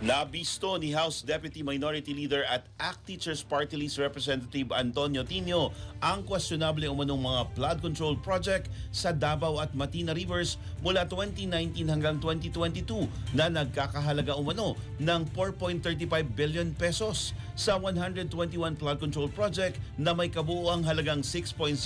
Nabisto ni House Deputy Minority Leader at ACT Teachers Party List Representative Antonio Tino ang questionable umanong mga flood control project sa Davao at Matina Rivers mula 2019 hanggang 2022 na nagkakahalaga umano ng 4.35 billion pesos sa 121 flood control project na may kabuuang halagang 6.06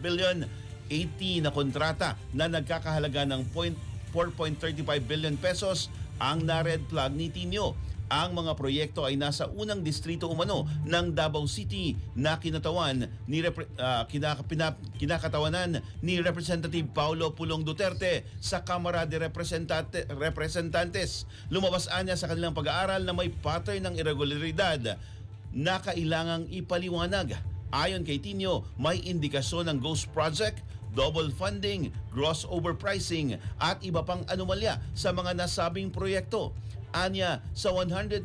billion. 80 na kontrata na nagkakahalaga ng point 4.35 billion pesos ang na-red flag ni Tino. Ang mga proyekto ay nasa unang distrito umano ng Davao City na kinatawan ni repre- ah, kinaka- pina- kinakatawanan ni Representative Paulo Pulong Duterte sa Kamara de Representante- Representantes. Lumabas anya sa kanilang pag-aaral na may pattern ng irregularidad na kailangang ipaliwanag. Ayon kay Tino, may indikasyon ng ghost project, double funding, gross overpricing at iba pang anomalya sa mga nasabing proyekto. Anya, sa 121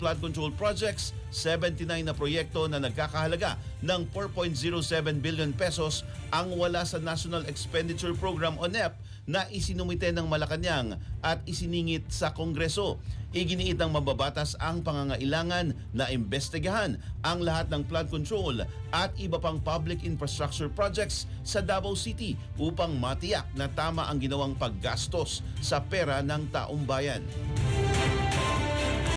flood control projects, 79 na proyekto na nagkakahalaga ng 4.07 billion pesos ang wala sa National Expenditure Program o NEP na isinumite ng Malacanang at isiningit sa Kongreso. Iginiit ng mababatas ang pangangailangan na imbestigahan ang lahat ng flood control at iba pang public infrastructure projects sa Davao City upang matiyak na tama ang ginawang paggastos sa pera ng taong bayan.